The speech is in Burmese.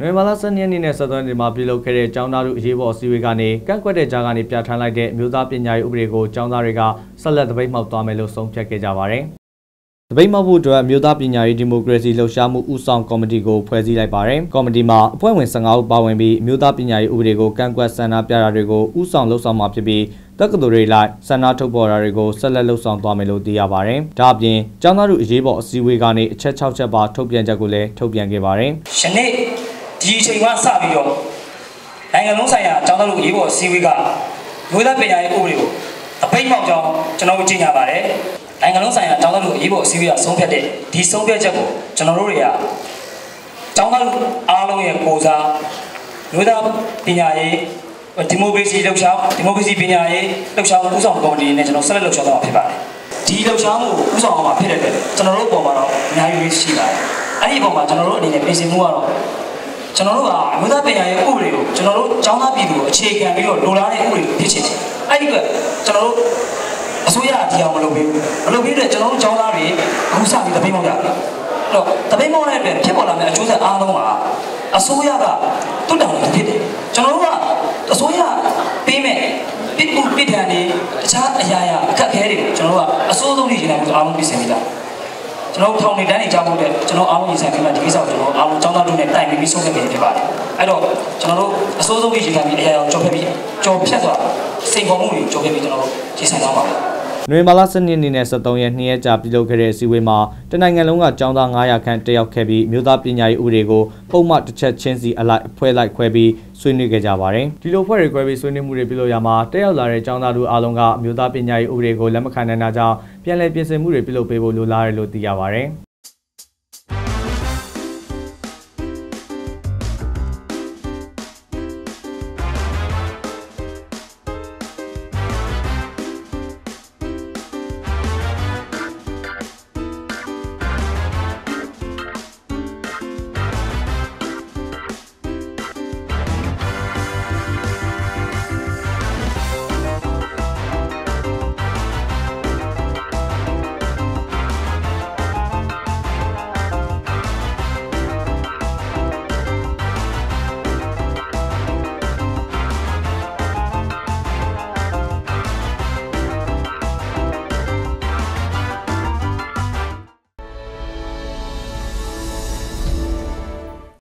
နိုဝင်ဘာလ12ရက်နေ့နဲ့ဆက်သွယ်နေမှာပြုလုပ်ခဲ့တဲ့ကျောင်းသားတို့အရေးပေါ်အစည်းအဝေးကနေကန့်ကွက်တဲ့ကြားကနေပြဋ္ဌာန်းလိုက်တဲ့မြို့သားပညာရေးဥပဒေကိုကျောင်းသားတွေကဆက်လက်တပိတ်မှောက်သွားမယ်လို့ဆုံးဖြတ်ခဲ့ကြပါတယ်။တပိတ်မှောက်ဖို့အတွက်မြို့သားပညာရေးဒီမိုကရေစီလှုပ်ရှားမှုဦးဆောင်ကော်မတီကိုဖွဲ့စည်းလိုက်ပါတယ်။ကော်မတီမှာအဖွဲ့ဝင်15ဦးပါဝင်ပြီးမြို့သားပညာရေးဥပဒေကိုကန့်ကွက်ဆန္ဒပြတာတွေကိုဦးဆောင်လှုပ်ဆောင်မှာဖြစ်ပြီးတက္ကသိုလ်တွေလိုက်ဆန္ဒထုတ်ပေါ်တာတွေကိုဆက်လက်လှုပ်ဆောင်သွားမယ်လို့သိရပါတယ်။ဒါအပြင်ကျောင်းသားတို့အရေးပေါ်အစည်းအဝေးကနေအချက်6ချက်ပါထုတ်ပြန်ချက်ကိုလည်းထုတ်ပြန်ခဲ့ပါတယ်။ယနေ့ ဒီအချိန်ကစပြီးတော့နိုင်ငံလုံးဆိုင်ရာအကြောင်းသားတို့ရေးပေါ်စီဝေးကမြို့သားပညာရေးဥပဒေကိုအပိတ်မောက်ကြောင်းကျွန်တော်တို့ကြေညာပါတယ်နိုင်ငံလုံးဆိုင်ရာအကြောင်းသားတို့ရေးပေါ်စီဝေးကဆုံးဖြတ်တဲ့ဒီဆုံးဖြတ်ချက်ကိုကျွန်တော်တို့တွေကကျောင်းသားတို့အားလုံးရဲ့ကိုစားမြို့သားပညာရေးဒီမိုကရေစီလှုပ်ရှားဒီမိုကရေစီပညာရေးလှုပ်ရှားမှုဦးဆောင်ကော်မတီနဲ့ကျွန်တော်ဆက်လက်လှုပ်ရှားသွားမှာဖြစ်ပါတယ်ဒီလှုပ်ရှားမှုဦးဆောင်အောင်မှာဖြစ်တဲ့အတွက်ကျွန်တော်တို့ပုံမှာတော့အများကြီးရှိပါတယ်အဲ့ဒီပုံမှာကျွန်တော်တို့အနေနဲ့ပြင်ဆင်မှုကတော့ ကျွန်တော်တို့ကအမျိုးသားပညာရေးဥပဒေကိုကျွန်တော်တို့ចောင်းသားပြည်သူကိုအခြေခံပြီးတော့လိုလားတဲ့ဥပဒေကိုဖြစ်ချင်တယ်။အဲ့ဒီအတွက်ကျွန်တော်တို့အစိုးရကဒီအောင်မလုပ်ဘူး။မလုပ်ပြီးတော့ကျွန်တော်တို့ចောင်းသားတွေအခုစပြီးတပိတ်မောက်ရတယ်။အဲ့တော့တပိတ်မောက်တဲ့အတွက်ဖြစ်ပေါ်လာမယ့်အကျိုးဆက်အားလုံးကအစိုးရကတွတ်တောင်နေဖြစ်တယ်။ကျွန်တော်တို့ကအစိုးရပေးမဲ့ပြစ်မှုပြစ်ဒဏ်တွေတခြားအရာရာအခက်အခဲတွေကိုကျွန်တော်တို့ကအစိုးဆုံးနေနေမှုအားလုံးပြင်ဆင်နေတာ။ ကျွန်တော်ထောင်နေတန်းနေကြောင်းဖို့အတွက်ကျွန်တော်အားလုံးရည်ဆိုင်ပြီးမှဒီကိစ္စကိုကျွန်တော်အားလုံးចောင်းသားတို့နဲ့တိုင်ပြီးဆုံးဖြတ်နေဖြစ်ပါတယ်အဲ့တော့ကျွန်တော်တို့အစိုးဆုံးကြီးရည်ခံပြီးအရာရာကြော်ဖြတ်ပြီးကြော်ဖြတ်ဆိုတာစိန်ခေါ်မှုတွေကြော်ဖြတ်ပြီးကျွန်တော်တို့ရည်ဆိုင်သွားပါမယ် နိုဝင်ဘာလ12ရက်နေ့နဲ့13ရက်နေ့ရက်ကြာပြုလုပ်ခဲ့တဲ့အစည်းအဝေးမှာတနိုင်ငံလုံးကကျောင်းသား900ခန့်တက်ရောက်ခဲ့ပြီးမြို့သားပညာရေးဥပဒေကိုပုံမှန်တစ်ချက်ချင်းစီအလိုက်အဖွဲ့လိုက်ခွဲပြီးဆွေးနွေးခဲ့ကြပါတယ်။ဒီလိုအဖွဲ့တွေခွဲပြီးဆွေးနွေးမှုတွေပြုလုပ်ရမှာတက်ရောက်လာတဲ့ကျောင်းသားတို့အားလုံးကမြို့သားပညာရေးဥပဒေကိုလက်မခံနိုင်တာကြောင့်ပြန်လည်ပြင်ဆင်မှုတွေပြုလုပ်ပေးဖို့လိုလားတယ်လို့သိရပါတယ်။